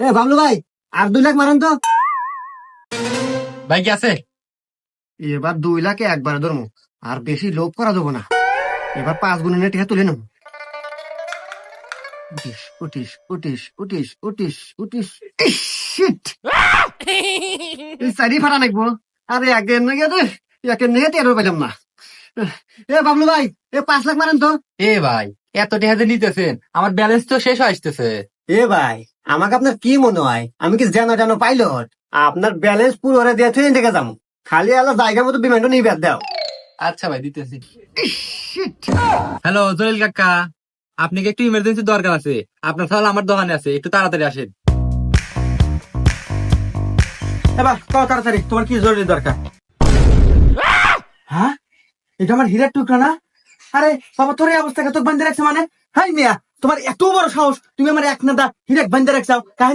এ বাবলু ভাই আর দুই লাখ মারেন তো। ভাই কি আছে? এবার দুই লাখে একবার ধরবো আর বেশি লোভ করা দেবো না। এবার পাঁচ গুণের টিকা তুলে নেব। উঠিস উঠিস উঠিস উঠিস উঠিস উঠিস ইস, shit! এই চারি ফাটা নাকবো আরে একদিন না গিয়ে একের নিয়ে টেরো পেলাম না। এ বাবলু ভাই এ পাঁচ লাখ মারেন তো। এ ভাই এত টাকা যে নিতেছেন আমার ব্যালেন্স তো শেষ হয়ে আসতেছে। এ ভাই আমাকে আপনার কি মনে হয়? আমি কি জানো জানো পাইলট আপনার ব্যালেন্স পুরো ওরা দিয়ে থুয়ে দেখে যাব। খালি আলো জায়গা মতো বিমানটা নিয়ে বের দাও। আচ্ছা ভাই দিতেছি। হ্যালো জলিল কাকা। আপনি কি একটু ইমার্জেন্সি দরকার আছে? আপনার তাহলে আমার দোকানে আছে একটু তাড়াতাড়ি আসেন। এবার কত তাড়াতাড়ি। তোমার কি জরুরি দরকার? হ্যাঁ? এটা আমার হীরের টুকরা না? আরে বাবা তোর এই অবস্থাকে তোর বান্ধে রাখছে মানে? হাই মিয়া তোমার এত বড় সাহস তুমি আমার এক নাদা হিরেক বান্ধে রাখছাও কাহিনী